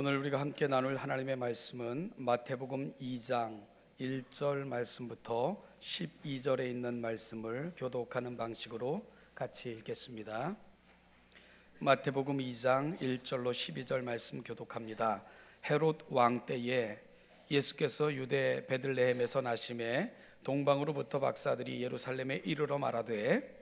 오늘 우리가 함께 나눌 하나님의 말씀은 마태복음 2장 1절 말씀부터 12절에 있는 말씀을 교독하는 방식으로 같이 읽겠습니다. 마태복음 2장 1절로 12절 말씀 교독합니다. 헤롯 왕 때에 예수께서 유대 베들레헴에서 나심에 동방으로부터 박사들이 예루살렘에 이르러 말하되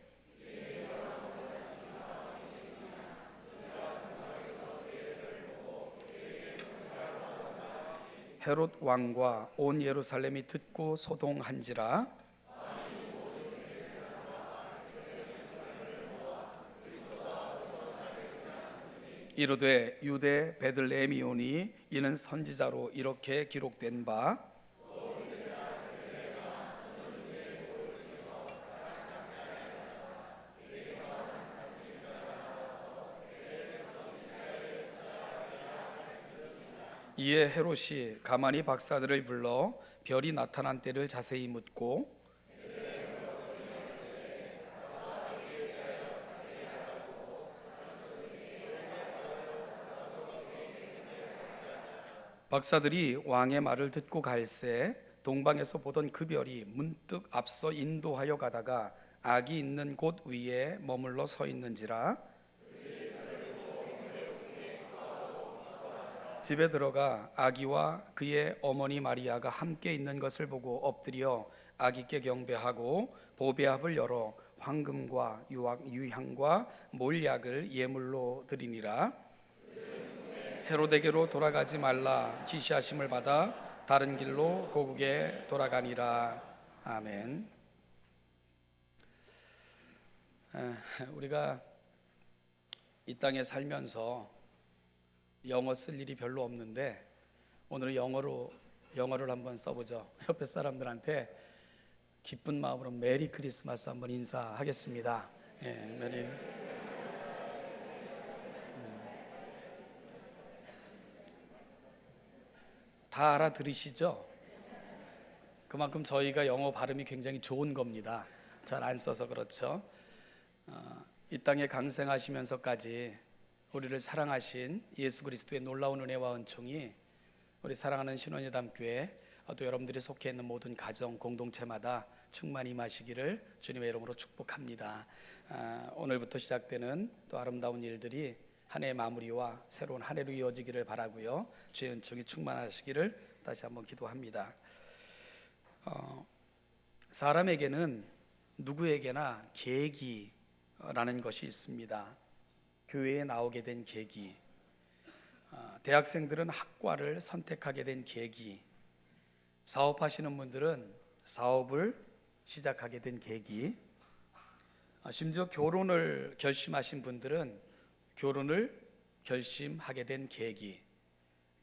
헤롯 왕과 온 예루살렘이 듣고 소동한지라. 이르되 유대 베들레헴이오니 이는 선지자로 이렇게 기록된 바 이에 헤롯이 가만히 박사들을 불러 별이 나타난 때를 자세히 묻고 박사들이 왕의 말을 듣고 갈새 동방에서 보던 그 별이 문득 앞서 인도하여 가다가 악이 있는 곳 위에 머물러 서 있는지라 집에 들어가 아기와 그의 어머니 마리아가 함께 있는 것을 보고 엎드려 아기께 경배하고 보배합을 열어 황금과 유황, 유향과 몰약을 예물로 드리니라 헤로데게로 돌아가지 말라 지시하심을 받아 다른 길로 고국에 돌아가니라 아멘. 아, 우리가 이 땅에 살면서 영어 쓸 일이 별로 없는데 오늘은 영어로 영어를 한번 써보죠. 옆에 사람들한테 기쁜 마음으로 메리 크리스마스 한번 인사하겠습니다. 예, 메리. 다 알아들으시죠? 그만큼 저희가 영어 발음이 굉장히 좋은 겁니다. 잘 안 써서 그렇죠. 어, 이 땅에 강생하시면서까지 우리를 사랑하신 예수 그리스도의 놀라운 은혜와 은총이 우리 사랑하는 신원여담 교회 또 여러분들이 속해 있는 모든 가정 공동체마다 충만히 임하시기를 주님의 이름으로 축복합니다. 아, 오늘부터 시작되는 또 아름다운 일들이 한 해의 마무리와 새로운 한 해로 이어지기를 바라고요. 주의 은총이 충만하시기를 다시 한번 기도합니다. 어, 사람에게는 누구에게나 계기라는 것이 있습니다. 교회에 나오게 된 계기, 어, 대학생들은 학과를 선택하게 된 계기, 사업하시는 분들은 사업을 시작하게 된 계기, 어, 심지어 결혼을 결심하신 분들은 결혼을 결심하게 된 계기.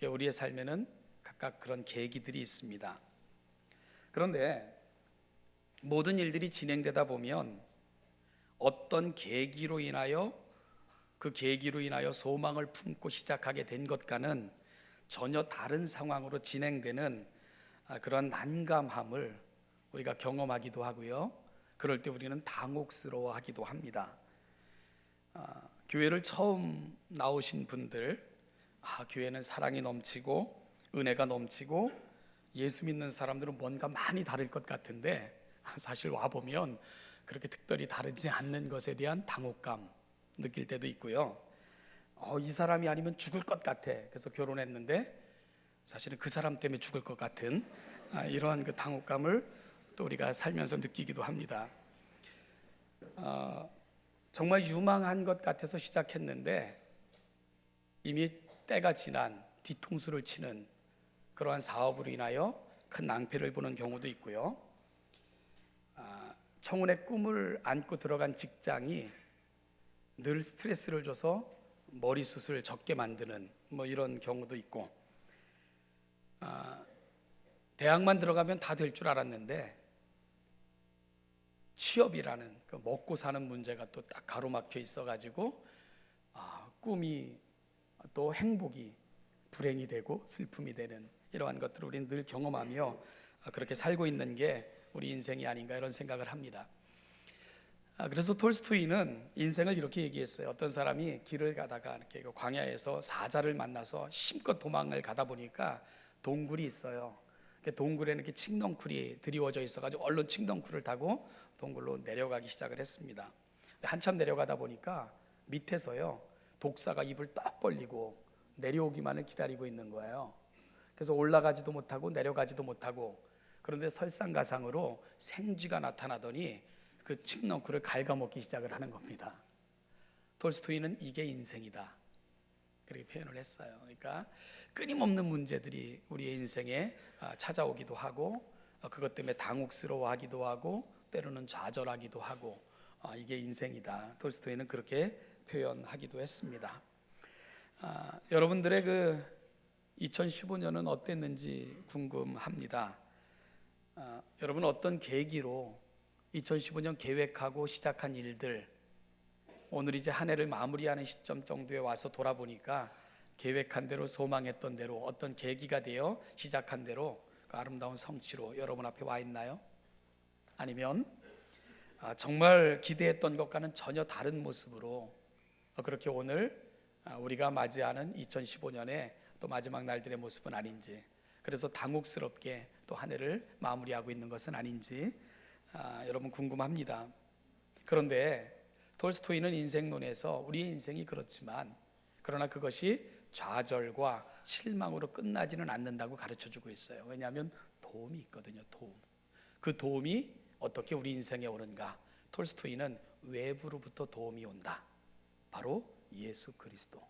우리의 삶에는 각각 그런 계기들이 있습니다. 그런데 모든 일들이 진행되다 보면 어떤 계기로 인하여 그 계기로 인하여 소망을 품고 시작하게 된 것과는 전혀 다른 상황으로 진행되는 아, 그런 난감함을 우리가 경험하기도 하고요. 그럴 때 우리는 당혹스러워하기도 합니다. 아, 교회를 처음 나오신 분들, 아, 교회는 사랑이 넘치고 은혜가 넘치고 예수 믿는 사람들은 뭔가 많이 다를 것 같은데 사실 와 보면 그렇게 특별히 다르지 않는 것에 대한 당혹감 느낄 때도 있고요. 어, 이 사람이 아니면 죽을 것 같아. 그래서 결혼했는데 사실은 그 사람 때문에 죽을 것 같은 아, 이러한 그 당혹감을 또 우리가 살면서 느끼기도 합니다. 어, 정말 유망한 것 같아서 시작했는데 이미 때가 지난 뒤통수를 치는 그러한 사업으로 인하여 큰 낭패를 보는 경우도 있고요. 아, 청혼의 꿈을 안고 들어간 직장이 늘 스트레스를 줘서 머리 수술 적게 만드는 뭐 이런 경우도 있고 아, 대학만 들어가면 다 될 줄 알았는데 취업이라는 그 먹고 사는 문제가 또 딱 가로막혀 있어가지고 아, 꿈이 또 행복이 불행이 되고 슬픔이 되는 이러한 것들을 우리는 늘 경험하며 그렇게 살고 있는 게 우리 인생이 아닌가 이런 생각을 합니다. 아, 그래서 톨스토이는 인생을 이렇게 얘기했어요. 어떤 사람이 길을 가다가 이렇게 그 광야에서 사자를 만나서 심껏 도망을 가다 보니까 동굴이 있어요. 그 동굴에는 이렇게 칡넝쿨이 드리워져 있어가지고 얼른 칡넝쿨을 타고 동굴로 내려가기 시작을 했습니다. 한참 내려가다 보니까 밑에서요 독사가 입을 딱 벌리고 내려오기만을 기다리고 있는 거예요. 그래서 올라가지도 못하고 내려가지도 못하고 그런데 설상가상으로 생쥐가 나타나더니 그 칡넝쿨을 갉아먹기 시작을 하는 겁니다. 톨스토이는 이게 인생이다. 그렇게 표현을 했어요. 그러니까 끊임없는 문제들이 우리의 인생에 아, 찾아오기도 하고 어, 그것 때문에 당혹스러워하기도 하고 때로는 좌절하기도 하고 아, 이게 인생이다. 톨스토이는 그렇게 표현하기도 했습니다. 아, 여러분들의 그 2015년은 어땠는지 궁금합니다. 아, 여러분 어떤 계기로 2015년 계획하고 시작한 일들 오늘 이제 한 해를 마무리하는 시점 정도에 와서 돌아보니까 계획한 대로 소망했던 대로 어떤 계기가 되어 시작한 대로 그 아름다운 성취로 여러분 앞에 와 있나요? 아니면 아, 정말 기대했던 것과는 전혀 다른 모습으로 어, 그렇게 오늘 아, 우리가 맞이하는 2015년의 또 마지막 날들의 모습은 아닌지 그래서 당혹스럽게 또 한 해를 마무리하고 있는 것은 아닌지 아, 여러분 궁금합니다. 그런데 톨스토이는 인생론에서 우리의 인생이 그렇지만 그러나 그것이 좌절과 실망으로 끝나지는 않는다고 가르쳐 주고 있어요. 왜냐하면 도움이 있거든요. 도움. 그 도움이 어떻게 우리 인생에 오는가? 톨스토이는 외부로부터 도움이 온다. 바로 예수 그리스도.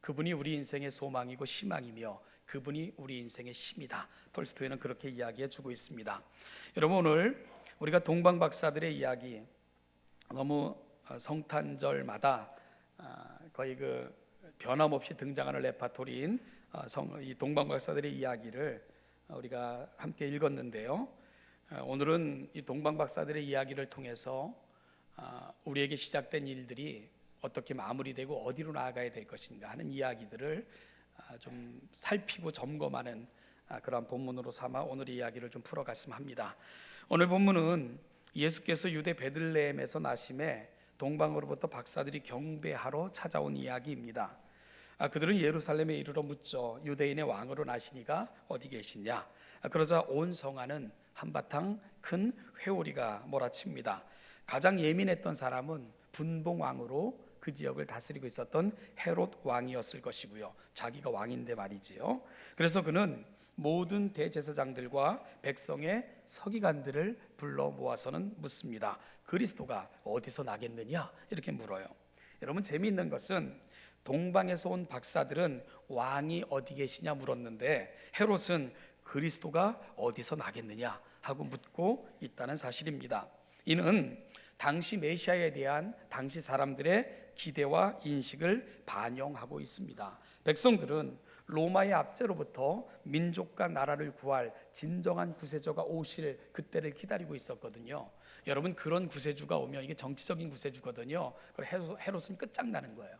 그분이 우리 인생의 소망이고 희망이며 그분이 우리 인생의 힘이다. 톨스토이는 그렇게 이야기해 주고 있습니다. 여러분 오늘 우리가 동방 박사들의 이야기 너무 어, 성탄절마다 아, 거의 그 변함없이 등장하는 레파토리인 어, 성- 이 동방 박사들의 이야기를 어, 우리가 함께 읽었는데요. 어, 오늘은 이 동방 박사들의 이야기를 통해서 아, 우리에게 시작된 일들이 어떻게 마무리되고 어디로 나아가야 될 것인가 하는 이야기들을 아, 좀 살피고 점검하는 아, 그러한 본문으로 삼아 오늘 의 이야기를 좀 풀어갔으면 합니다. 오늘 본문은 예수께서 유대 베들레헴에서 나심에 동방으로부터 박사들이 경배하러 찾아온 이야기입니다. 아, 그들은 예루살렘에 이르러 묻죠. 유대인의 왕으로 나시니가 어디 계시냐? 아, 그러자 온 성안은 한바탕 큰 회오리가 몰아칩니다. 가장 예민했던 사람은 분봉 왕으로 그 지역을 다스리고 있었던 헤롯 왕이었을 것이고요. 자기가 왕인데 말이지요. 그래서 그는 모든 대제사장들과 백성의 서기관들을 불러 모아서는 묻습니다. 그리스도가 어디서 나겠느냐? 이렇게 물어요. 여러분 재미있는 것은 동방에서 온 박사들은 왕이 어디 계시냐 물었는데 헤롯은 그리스도가 어디서 나겠느냐 하고 묻고 있다는 사실입니다. 이는 당시 메시아에 대한 당시 사람들의 기대와 인식을 반영하고 있습니다. 백성들은 로마의 압제로부터 민족과 나라를 구할 진정한 구세주가 오실 그때를 기다리고 있었거든요. 여러분 그런 구세주가 오면 이게 정치적인 구세주거든요. 헤롯- 헤롯은 끝장나는 거예요.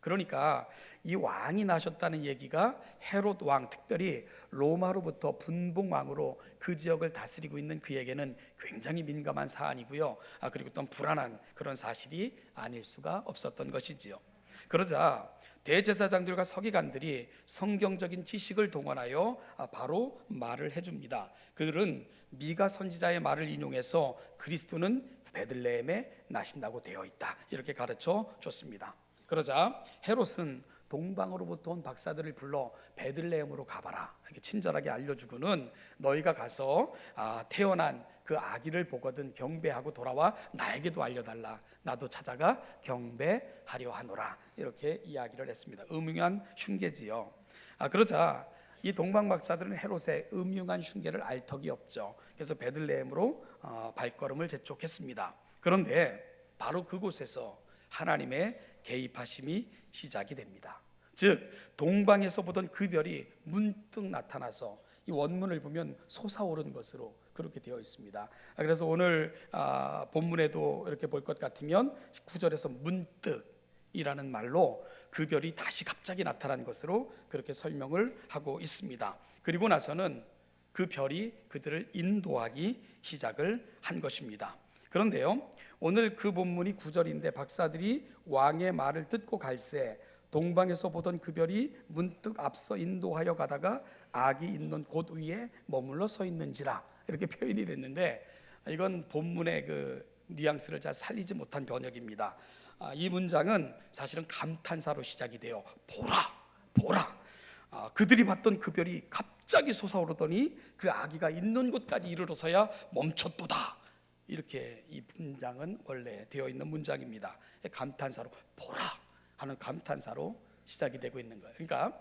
그러니까 이 왕이 나셨다는 얘기가 헤롯 왕, 특별히 로마로부터 분봉 왕으로 그 지역을 다스리고 있는 그에게는 굉장히 민감한 사안이고요. 아 그리고 또 불안한 그런 사실이 아닐 수가 없었던 것이지요. 그러자 대제사장들과 서기관들이 성경적인 지식을 동원하여 아, 바로 말을 해줍니다. 그들은 미가 선지자의 말을 인용해서 그리스도는 베들레헴에 나신다고 되어 있다 이렇게 가르쳐 줬습니다. 그러자 헤롯은 동방으로부터 온 박사들을 불러 베들레헴으로 가봐라 이렇게 친절하게 알려주고는 너희가 가서 아, 태어난 그 아기를 보거든 경배하고 돌아와 나에게도 알려달라 나도 찾아가 경배하려 하노라 이렇게 이야기를 했습니다. 음흉한 흉계지요. 아 그러자 이 동방 박사들은 헤롯의 음흉한 흉계를 알 턱이 없죠. 그래서 베들레헴으로 어, 발걸음을 재촉했습니다. 그런데 바로 그곳에서 하나님의 개입하심이 시작이 됩니다. 즉 동방에서 보던 그 별이 문득 나타나서 이 원문을 보면 솟아오른 것으로 그렇게 되어 있습니다. 아, 그래서 오늘 아, 본문에도 이렇게 볼 것 같으면 구절에서 문득이라는 말로 그 별이 다시 갑자기 나타난 것으로 그렇게 설명을 하고 있습니다. 그리고 나서는 그 별이 그들을 인도하기 시작을 한 것입니다. 그런데요. 오늘 그 본문이 구절인데 박사들이 왕의 말을 듣고 갈새 동방에서 보던 그 별이 문득 앞서 인도하여 가다가 악이 있는 곳 위에 머물러 서 있는지라 이렇게 표현이 됐는데 이건 본문의 그 뉘앙스를 잘 살리지 못한 번역입니다. 아, 이 문장은 사실은 감탄사로 시작이 돼요. 보라, 보라. 아, 그들이 봤던 그 별이 갑자기 솟아오르더니 그 아기가 있는 곳까지 이르러서야 멈췄도다. 이렇게 이 문장은 원래 되어 있는 문장입니다. 감탄사로 보라 하는 감탄사로 시작이 되고 있는 거예요. 그러니까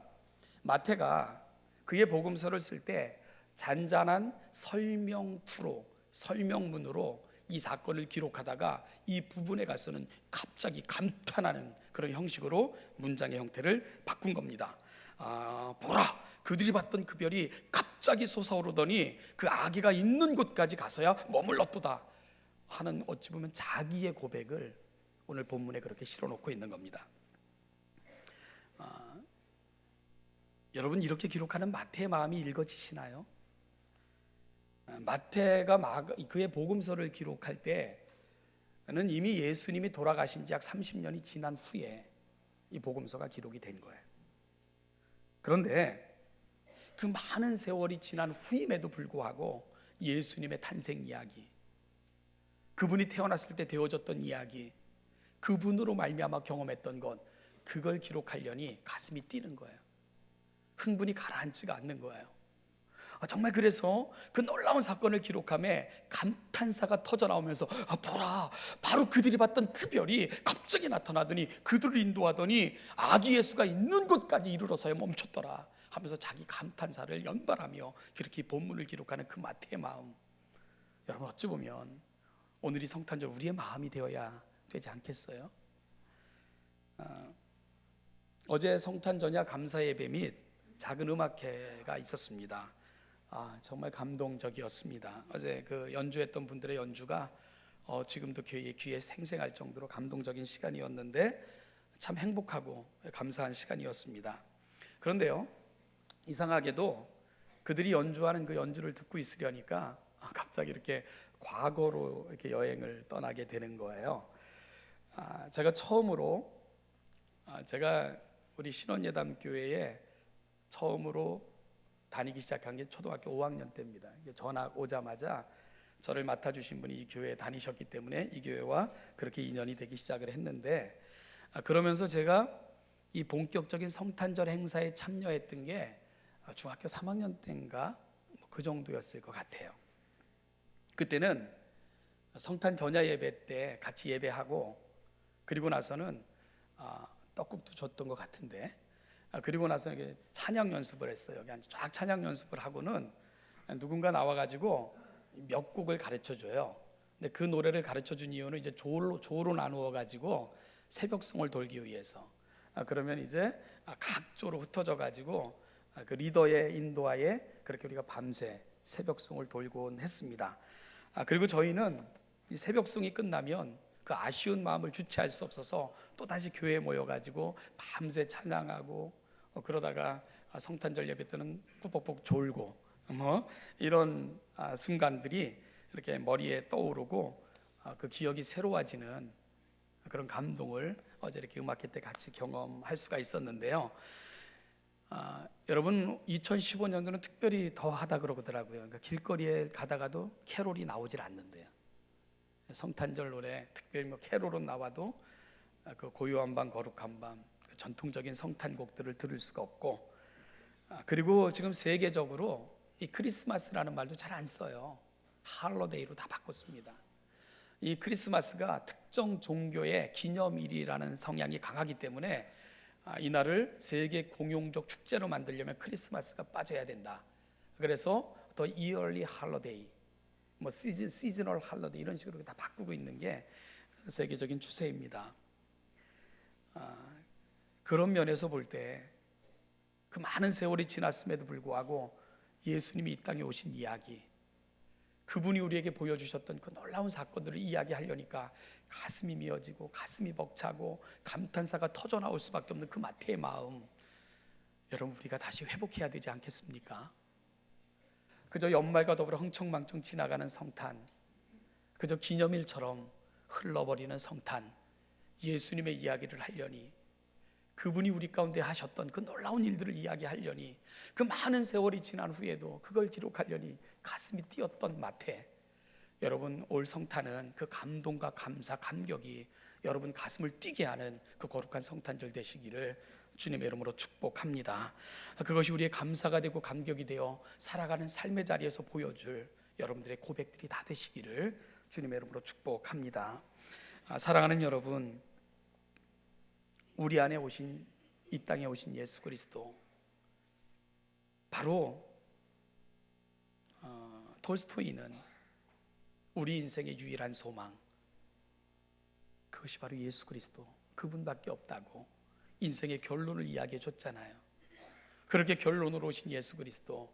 마태가 그의 복음서를 쓸 때 잔잔한 설명 투로 설명문으로 이 사건을 기록하다가 이 부분에 가서는 갑자기 감탄하는 그런 형식으로 문장의 형태를 바꾼 겁니다. 아, 보라 그들이 봤던 그 별이 갑자기 솟아오르더니 그 아기가 있는 곳까지 가서야 머물렀도다 하는 어찌 보면 자기의 고백을 오늘 본문에 그렇게 실어놓고 있는 겁니다. 아, 여러분 이렇게 기록하는 마태의 마음이 읽어지시나요? 아, 마태가 마, 그의 복음서를 기록할 때는 이미 예수님이 돌아가신 지 약 30년이 지난 후에 이 복음서가 기록이 된 거예요. 그런데 그 많은 세월이 지난 후임에도 불구하고 예수님의 탄생 이야기, 그분이 태어났을 때 되어졌던 이야기, 그분으로 말미암아 경험했던 것, 그걸 기록하려니 가슴이 뛰는 거예요. 흥분이 가라앉지가 않는 거예요. 아, 정말 그래서 그 놀라운 사건을 기록함에 감탄사가 터져 나오면서 아, 보라 바로 그들이 봤던 그 별이 갑자기 나타나더니 그들을 인도하더니 아기 예수가 있는 곳까지 이르러서야 멈췄더라 하면서 자기 감탄사를 연발하며 그렇게 본문을 기록하는 그 마태의 마음 여러분 어찌 보면 오늘이 성탄절 우리의 마음이 되어야 되지 않겠어요? 어, 어제 성탄 전야 감사 예배 및 작은 음악회가 있었습니다. 아, 정말 감동적이었습니다. 어제 그 연주했던 분들의 연주가 어, 지금도 교회의 귀에 생생할 정도로 감동적인 시간이었는데 참 행복하고 감사한 시간이었습니다. 그런데요, 이상하게도 그들이 연주하는 그 연주를 듣고 있으려니까 아, 갑자기 이렇게 과거로 이렇게 여행을 떠나게 되는 거예요. 아, 제가 처음으로 아, 제가 우리 신원예담 교회에 처음으로 다니기 시작한 게 초등학교 5학년 때입니다. 전학 오자마자 저를 맡아주신 분이 이 교회에 다니셨기 때문에 이 교회와 그렇게 인연이 되기 시작을 했는데 아, 그러면서 제가 이 본격적인 성탄절 행사에 참여했던 게 아, 중학교 3학년 때인가 뭐그 정도였을 것 같아요. 그때는 성탄 전야 예배 때 같이 예배하고 그리고 나서는 아, 떡국도 줬던 것 같은데 아, 그리고 나서 이게 찬양 연습을 했어요. 그냥 쫙 찬양 연습을 하고는 누군가 나와가지고 몇 곡을 가르쳐 줘요. 근데 그 노래를 가르쳐 준 이유는 이제 조로 조로 나누어 가지고 새벽송을 돌기 위해서. 아, 그러면 이제 아, 각 조로 흩어져 가지고 아, 그 리더의 인도하에 그렇게 우리가 밤새 새벽송을 돌곤 했습니다. 아, 그리고 저희는 이 새벽송이 끝나면 그 아쉬운 마음을 주체할 수 없어서 또 다시 교회에 모여가지고 밤새 찬양하고 어, 그러다가 아, 성탄절 예배 때는 꾸벅꾸벅 졸고 뭐 이런 아, 순간들이 이렇게 머리에 떠오르고 아, 그 기억이 새로워지는 그런 감동을 어제 이렇게 음악회 때 같이 경험할 수가 있었는데요. 아, 여러분 2015년도는 특별히 더 하다 그러더라고요. 그러니까 길거리에 가다가도 캐롤이 나오질 않는데요. 성탄절 노래 특별히 뭐 캐롤은 나와도 아, 그 고요한 밤 거룩한 밤그 전통적인 성탄곡들을 들을 수가 없고 아, 그리고 지금 세계적으로 이 크리스마스라는 말도 잘 안 써요. 할로데이로 다 바꿨습니다. 이 크리스마스가 특정 종교의 기념일이라는 성향이 강하기 때문에 아, 이날을 세계 공용적 축제로 만들려면 크리스마스가 빠져야 된다. 그래서 더 이얼리 할로데이, 뭐 시즌 시즈널 할로데이 이런 식으로 다 바꾸고 있는 게 세계적인 추세입니다. 아, 그런 면에서 볼 때 그 많은 세월이 지났음에도 불구하고 예수님이 이 땅에 오신 이야기, 그분이 우리에게 보여주셨던 그 놀라운 사건들을 이야기하려니까 가슴이 미어지고 가슴이 벅차고 감탄사가 터져 나올 수밖에 없는 그 마태의 마음 여러분 우리가 다시 회복해야 되지 않겠습니까? 그저 연말과 더불어 흥청망청 지나가는 성탄 그저 기념일처럼 흘러버리는 성탄 예수님의 이야기를 하려니 그분이 우리 가운데 하셨던 그 놀라운 일들을 이야기하려니 그 많은 세월이 지난 후에도 그걸 기록하려니 가슴이 뛰었던 마태 여러분 올 성탄은 그 감동과 감사 감격이 여러분 가슴을 뛰게 하는 그 거룩한 성탄절 되시기를 주님의 이름으로 축복합니다. 그것이 우리의 감사가 되고 감격이 되어 살아가는 삶의 자리에서 보여줄 여러분들의 고백들이 다 되시기를 주님의 이름으로 축복합니다. 아, 사랑하는 여러분, 우리 안에 오신 이 땅에 오신 예수 그리스도 바로 어, 톨스토이는 우리 인생의 유일한 소망 그것이 바로 예수 그리스도 그분밖에 없다고 인생의 결론을 이야기해 줬잖아요. 그렇게 결론으로 오신 예수 그리스도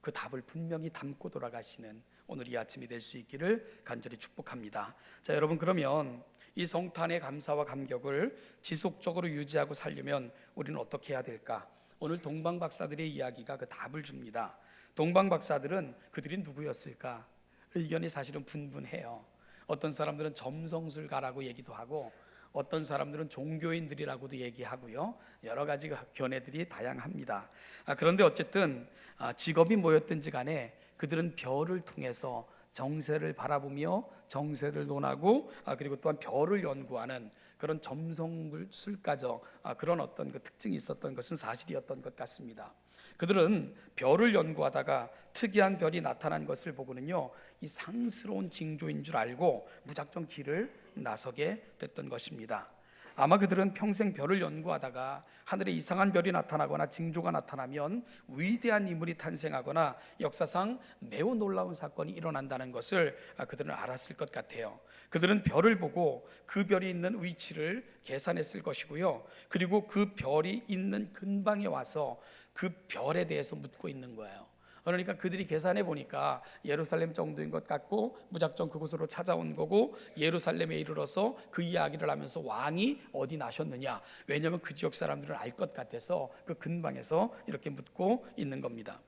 그 답을 분명히 담고 돌아가시는 오늘 이 아침이 될 수 있기를 간절히 축복합니다. 자, 여러분 그러면 이 성탄의 감사와 감격을 지속적으로 유지하고 살려면 우리는 어떻게 해야 될까? 오늘 동방 박사들의 이야기가 그 답을 줍니다. 동방 박사들은 그들이 누구였을까? 의견이 사실은 분분해요. 어떤 사람들은 점성술가라고 얘기도 하고 어떤 사람들은 종교인들이라고도 얘기하고요. 여러 가지 견해들이 다양합니다. 아, 그런데 어쨌든 아, 직업이 뭐였든지 간에 그들은 별을 통해서 정세를 바라보며 정세를 논하고 아, 그리고 또한 별을 연구하는 그런 점성술가적 아, 그런 어떤 그 특징이 있었던 것은 사실이었던 것 같습니다. 그들은 별을 연구하다가 특이한 별이 나타난 것을 보고는요, 이 상스러운 징조인 줄 알고 무작정 길을 나서게 됐던 것입니다. 아마 그들은 평생 별을 연구하다가 하늘에 이상한 별이 나타나거나 징조가 나타나면 위대한 인물이 탄생하거나 역사상 매우 놀라운 사건이 일어난다는 것을 그들은 알았을 것 같아요. 그들은 별을 보고 그 별이 있는 위치를 계산했을 것이고요. 그리고 그 별이 있는 근방에 와서 그 별에 대해서 묻고 있는 거예요. 그러니까 그들이 계산해 보니까 예루살렘 정도인 것 같고 무작정 그곳으로 찾아온 거고 예루살렘에 이르러서 그 이야기를 하면서 왕이 어디 나셨느냐 왜냐하면 그 지역 사람들은 알 것 같아서 그 근방에서 이렇게 묻고 있는 겁니다.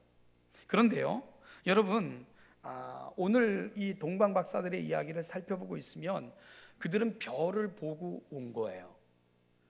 그런데요, 여러분 아, 오늘 이 동방 박사들의 이야기를 살펴보고 있으면 그들은 별을 보고 온 거예요.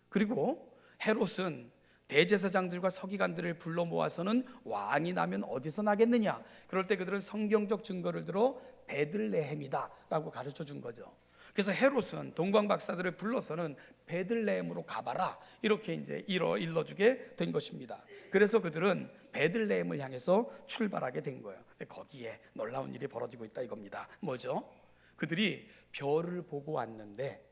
그리고 헤롯은 대제사장들과 서기관들을 불러 모아서는 왕이 나면 어디서 나겠느냐? 그럴 때 그들은 성경적 증거를 들어 베들레헴이다라고 가르쳐 준 거죠. 그래서 헤롯은 동방 박사들을 불러서는 베들레헴으로 가봐라 이렇게 이제 일러 일러주게 된 것입니다. 그래서 그들은 베들레헴을 향해서 출발하게 된 거예요. 거기에 놀라운 일이 벌어지고 있다 이겁니다. 뭐죠? 그들이 별을 보고 왔는데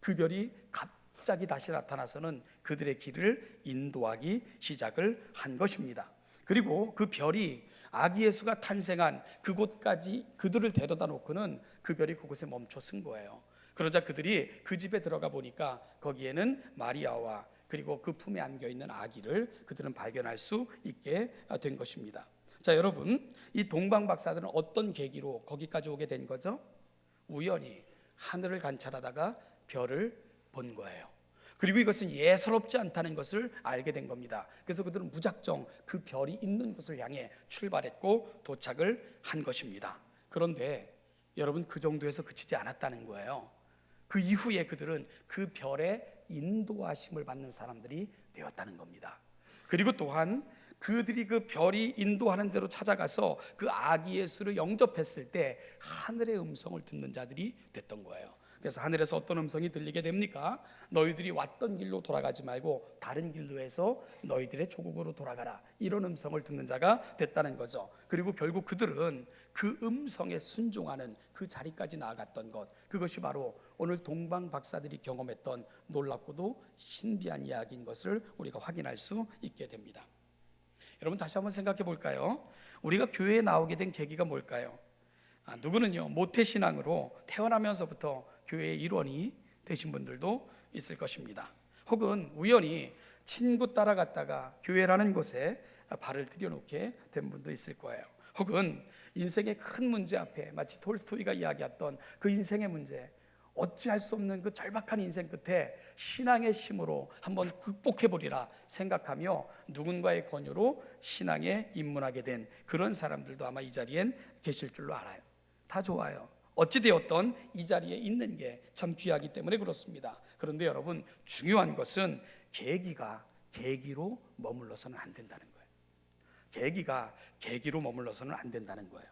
그 별이 갑 자기 다시 나타나서는 그들의 길을 인도하기 시작을 한 것입니다. 그리고 그 별이 아기 예수가 탄생한 그곳까지 그들을 데려다 놓고는 그 별이 그곳에 멈춰 쓴 거예요. 그러자 그들이 그 집에 들어가 보니까 거기에는 마리아와 그리고 그 품에 안겨 있는 아기를 그들은 발견할 수 있게 된 것입니다. 자, 여러분, 이 동방 박사들은 어떤 계기로 거기까지 오게 된 거죠? 우연히 하늘을 관찰하다가 별을 본 거예요. 그리고 이것은 예사롭지 않다는 것을 알게 된 겁니다. 그래서 그들은 무작정 그 별이 있는 곳을 향해 출발했고 도착을 한 것입니다. 그런데 여러분 그 정도에서 그치지 않았다는 거예요. 그 이후에 그들은 그 별의 인도하심을 받는 사람들이 되었다는 겁니다. 그리고 또한 그들이 그 별이 인도하는 대로 찾아가서 그 아기 예수를 영접했을 때 하늘의 음성을 듣는 자들이 됐던 거예요. 그래서 하늘에서 어떤 음성이 들리게 됩니까? 너희들이 왔던 길로 돌아가지 말고 다른 길로 해서 너희들의 조국으로 돌아가라. 이런 음성을 듣는 자가 됐다는 거죠. 그리고 결국 그들은 그 음성에 순종하는 그 자리까지 나아갔던 것. 그것이 바로 오늘 동방 박사들이 경험했던 놀랍고도 신비한 이야기인 것을 우리가 확인할 수 있게 됩니다. 여러분 다시 한번 생각해 볼까요? 우리가 교회에 나오게 된 계기가 뭘까요? 아, 누구는요 모태 신앙으로 태어나면서부터 교회의 일원이 되신 분들도 있을 것입니다. 혹은 우연히 친구 따라갔다가 교회라는 곳에 발을 들여놓게 된 분도 있을 거예요. 혹은 인생의 큰 문제 앞에 마치 톨스토이가 이야기했던 그 인생의 문제, 어찌할 수 없는 그 절박한 인생 끝에 신앙의 힘으로 한번 극복해 보리라 생각하며 누군가의 권유로 신앙에 입문하게 된 그런 사람들도 아마 이 자리엔 계실 줄로 알아요. 다 좋아요. 어찌 되었던 이 자리에 있는 게 참 귀하기 때문에 그렇습니다. 그런데 여러분 중요한 것은 계기가 계기로 머물러서는 안 된다는 거예요. 계기가 계기로 머물러서는 안 된다는 거예요.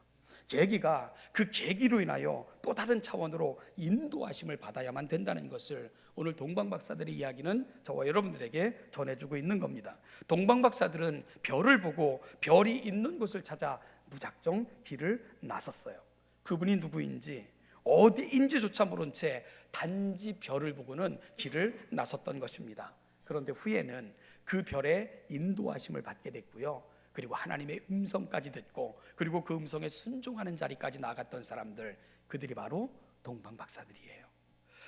계기가 그 계기로 인하여 또 다른 차원으로 인도하심을 받아야만 된다는 것을 오늘 동방 박사들의 이야기는 저와 여러분들에게 전해주고 있는 겁니다. 동방 박사들은 별을 보고 별이 있는 곳을 찾아 무작정 길을 나섰어요. 그분이 누구인지 어디인지조차 모른 채 단지 별을 보고는 길을 나섰던 것입니다. 그런데 후에는 그 별의 인도하심을 받게 됐고요. 그리고 하나님의 음성까지 듣고 그리고 그 음성에 순종하는 자리까지 나갔던 사람들 그들이 바로 동방 박사들이에요.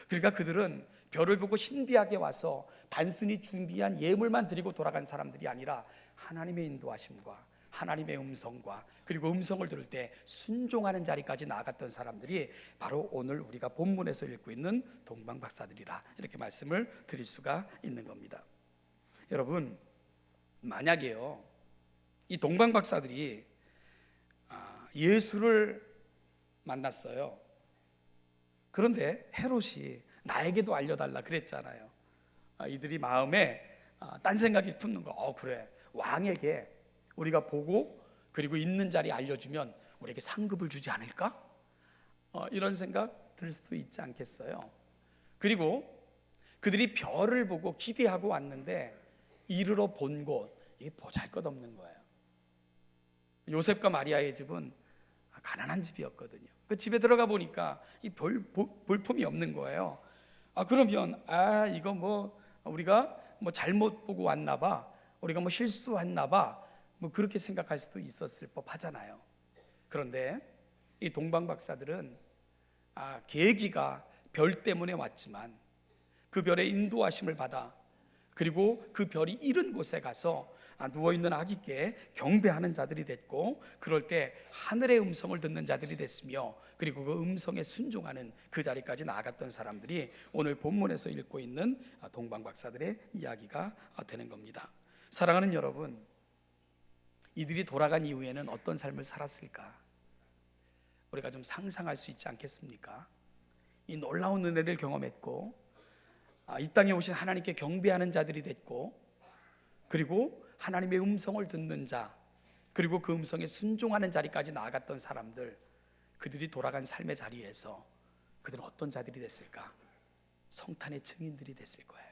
그러니까 그들은 별을 보고 신비하게 와서 단순히 준비한 예물만 드리고 돌아간 사람들이 아니라 하나님의 인도하심과 하나님의 음성과 그리고 음성을 들을 때 순종하는 자리까지 나아갔던 사람들이 바로 오늘 우리가 본문에서 읽고 있는 동방 박사들이라 이렇게 말씀을 드릴 수가 있는 겁니다. 여러분 만약에요 이 동방 박사들이 아, 예수를 만났어요. 그런데 헤롯이 나에게도 알려달라 그랬잖아요. 아, 이들이 마음에 아, 딴 생각이 품는 거. 어 그래 왕에게 우리가 보고 그리고 있는 자리 알려주면 우리에게 상급을 주지 않을까? 어, 이런 생각 들 수도 있지 않겠어요. 그리고 그들이 별을 보고 기대하고 왔는데 이르러 본 곳 이게 보잘 것 없는 거예요. 요셉과 마리아의 집은 가난한 집이었거든요. 그 집에 들어가 보니까 이 볼, 볼품이 없는 거예요. 아 그러면 아 이거 뭐 우리가 뭐 잘못 보고 왔나 봐. 우리가 뭐 실수했나 봐. 뭐 그렇게 생각할 수도 있었을 법하잖아요. 그런데 이 동방 박사들은 아 계기가 별 때문에 왔지만 그 별의 인도하심을 받아 그리고 그 별이 이른 곳에 가서 아, 누워 있는 아기께 경배하는 자들이 됐고 그럴 때 하늘의 음성을 듣는 자들이 됐으며 그리고 그 음성에 순종하는 그 자리까지 나아갔던 사람들이 오늘 본문에서 읽고 있는 아, 동방 박사들의 이야기가 아, 되는 겁니다. 사랑하는 여러분, 이들이 돌아간 이후에는 어떤 삶을 살았을까? 우리가 좀 상상할 수 있지 않겠습니까? 이 놀라운 은혜를 경험했고 아, 이 땅에 오신 하나님께 경배하는 자들이 됐고 그리고 하나님의 음성을 듣는 자 그리고 그 음성에 순종하는 자리까지 나아갔던 사람들 그들이 돌아간 삶의 자리에서 그들은 어떤 자들이 됐을까? 성탄의 증인들이 됐을 거예요.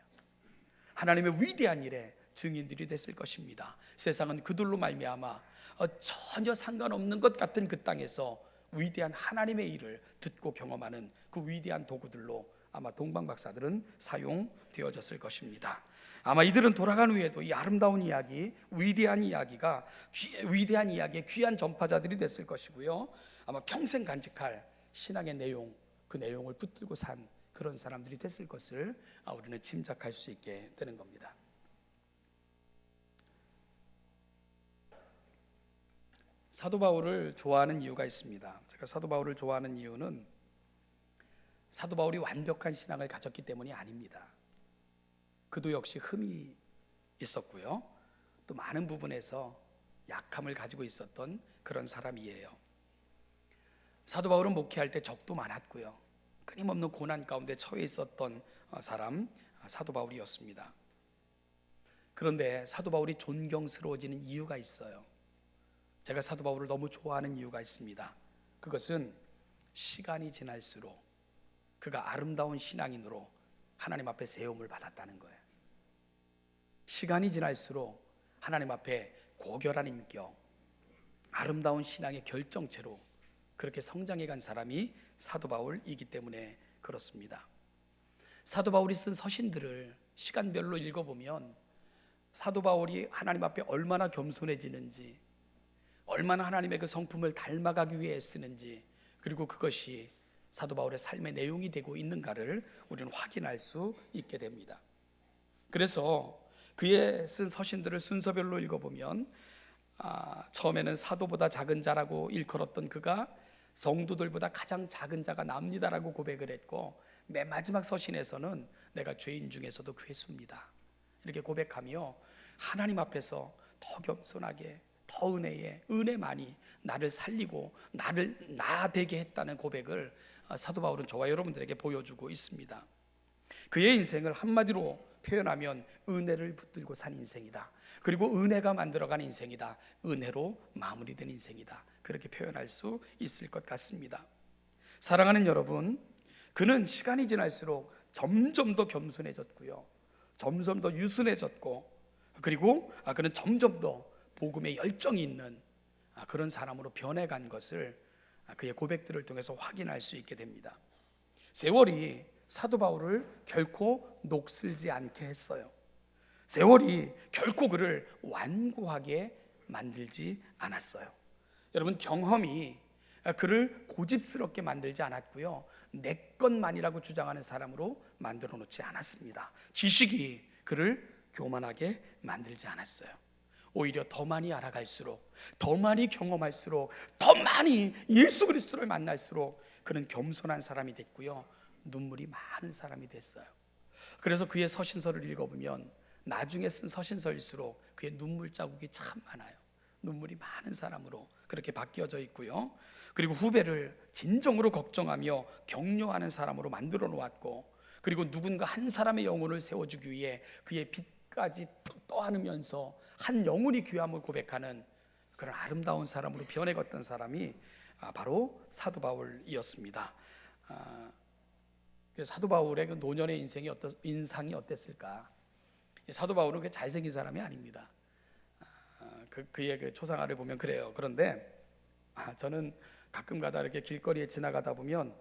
하나님의 위대한 일에 증인들이 됐을 것입니다. 세상은 그들로 말미암아 어, 전혀 상관없는 것 같은 그 땅에서 위대한 하나님의 일을 듣고 경험하는 그 위대한 도구들로 아마 동방 박사들은 사용되어졌을 것입니다. 아마 이들은 돌아간 후에도 이 아름다운 이야기, 위대한 이야기가 귀, 위대한 이야기의 귀한 전파자들이 됐을 것이고요. 아마 평생 간직할 신앙의 내용, 그 내용을 붙들고 산 그런 사람들이 됐을 것을 아, 우리는 짐작할 수 있게 되는 겁니다. 사도 바울을 좋아하는 이유가 있습니다. 제가 사도 바울을 좋아하는 이유는 사도 바울이 완벽한 신앙을 가졌기 때문이 아닙니다. 그도 역시 흠이 있었고요. 또 많은 부분에서 약함을 가지고 있었던 그런 사람이에요. 사도 바울은 목회할 때 적도 많았고요. 끊임없는 고난 가운데 처해 있었던 어, 사람 사도 바울이었습니다. 그런데 사도 바울이 존경스러워지는 이유가 있어요. 제가 사도 바울을 너무 좋아하는 이유가 있습니다. 그것은 시간이 지날수록 그가 아름다운 신앙인으로 하나님 앞에 세움을 받았다는 거예요. 시간이 지날수록 하나님 앞에 고결한 인격, 아름다운 신앙의 결정체로 그렇게 성장해 간 사람이 사도 바울이기 때문에 그렇습니다. 사도 바울이 쓴 서신들을 시간별로 읽어보면 사도 바울이 하나님 앞에 얼마나 겸손해지는지, 얼마나 하나님의 그 성품을 닮아가기 위해 쓰는지, 그리고 그것이 사도 바울의 삶의 내용이 되고 있는가를 우리는 확인할 수 있게 됩니다. 그래서 그의 쓴 서신들을 순서별로 읽어보면 아, 처음에는 사도보다 작은 자라고 일컬었던 그가 성도들보다 가장 작은 자가 납니다라고 고백을 했고 맨 마지막 서신에서는 내가 죄인 중에서도 괴수입니다. 이렇게 고백하며 하나님 앞에서 더 겸손하게 은혜에 은혜만이 나를 살리고 나를 나 되게 했다는 고백을 아, 사도 바울은 저와 여러분들에게 보여주고 있습니다. 그의 인생을 한마디로 표현하면 은혜를 붙들고 산 인생이다. 그리고 은혜가 만들어간 인생이다. 은혜로 마무리된 인생이다. 그렇게 표현할 수 있을 것 같습니다. 사랑하는 여러분, 그는 시간이 지날수록 점점 더 겸손해졌고요. 점점 더 유순해졌고, 그리고 아, 그는 점점 더 복음에 열정이 있는 아, 그런 사람으로 변해간 것을 아, 그의 고백들을 통해서 확인할 수 있게 됩니다. 세월이 사도 바울을 결코 녹슬지 않게 했어요. 세월이 결코 그를 완고하게 만들지 않았어요. 여러분 경험이 그를 고집스럽게 만들지 않았고요. 내 것만이라고 주장하는 사람으로 만들어 놓지 않았습니다. 지식이 그를 교만하게 만들지 않았어요. 오히려 더 많이 알아갈수록, 더 많이 경험할수록, 더 많이 예수 그리스도를 만날수록 그는 겸손한 사람이 됐고요. 눈물이 많은 사람이 됐어요. 그래서 그의 서신서를 읽어보면 나중에 쓴 서신서일수록 그의 눈물 자국이 참 많아요. 눈물이 많은 사람으로 그렇게 바뀌어져 있고요. 그리고 후배를 진정으로 걱정하며 격려하는 사람으로 만들어 놓았고, 그리고 누군가 한 사람의 영혼을 세워주기 위해 그의 빛 까지 떠안으면서 한 영혼이 귀함을 고백하는 그런 아름다운 사람으로 변해갔던 사람이 아, 바로 사도 바울이었습니다. 아, 그 사도 바울의 그 노년의 인생이 어떤 인상이 어땠을까? 이 사도 바울은 그 잘생긴 사람이 아닙니다. 아, 그 그의 그 초상화를 보면 그래요. 그런데 아, 저는 가끔 가다 이렇게 길거리에 지나가다 보면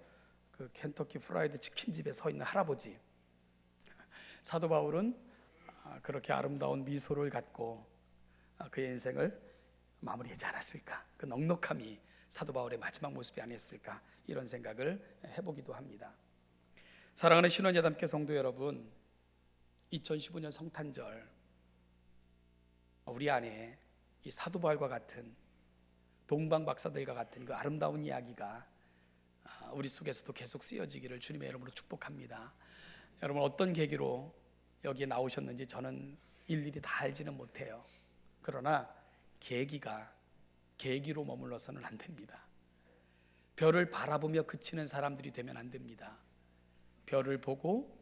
그 켄터키 프라이드 치킨 집에 서 있는 할아버지 사도 바울은 아, 그렇게 아름다운 미소를 갖고 아, 그의 인생을 마무리하지 않았을까? 그 넉넉함이 사도 바울의 마지막 모습이 아니었을까? 이런 생각을 해보기도 합니다. 사랑하는 신원여담교 성도 여러분, 2015년 성탄절 우리 안에 이 사도 바울과 같은 동방 박사들과 같은 그 아름다운 이야기가 아, 우리 속에서도 계속 쓰여지기를 주님의 이름으로 축복합니다. 여러분 어떤 계기로 여기에 나오셨는지 저는 일일이 다 알지는 못해요. 그러나 계기가 계기로 머물러서는 안 됩니다. 별을 바라보며 그치는 사람들이 되면 안 됩니다. 별을 보고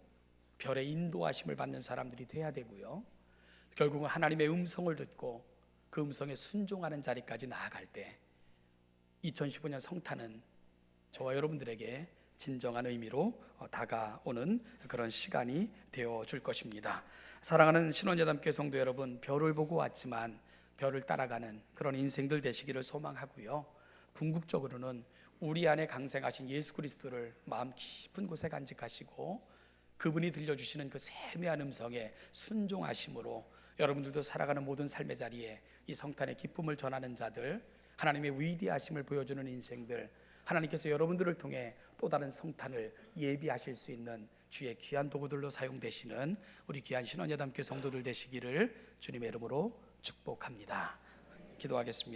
별의 인도하심을 받는 사람들이 돼야 되고요. 결국은 하나님의 음성을 듣고 그 음성에 순종하는 자리까지 나아갈 때 2015년 성탄은 저와 여러분들에게 진정한 의미로 어, 다가오는 그런 시간이 되어 줄 것입니다. 사랑하는 신원여담교 성도 여러분, 별을 보고 왔지만 별을 따라가는 그런 인생들 되시기를 소망하고요. 궁극적으로는 우리 안에 강생하신 예수 그리스도를 마음 깊은 곳에 간직하시고 그분이 들려주시는 그 세미한 음성에 순종하심으로 여러분들도 살아가는 모든 삶의 자리에 이 성탄의 기쁨을 전하는 자들, 하나님의 위대하심을 보여주는 인생들, 하나님께서 여러분들을 통해 또 다른 성탄을 예비하실 수 있는 주의 귀한 도구들로 사용되시는 우리 귀한 신원여담교 성도들 되시기를 주님의 이름으로 축복합니다. 기도하겠습니다.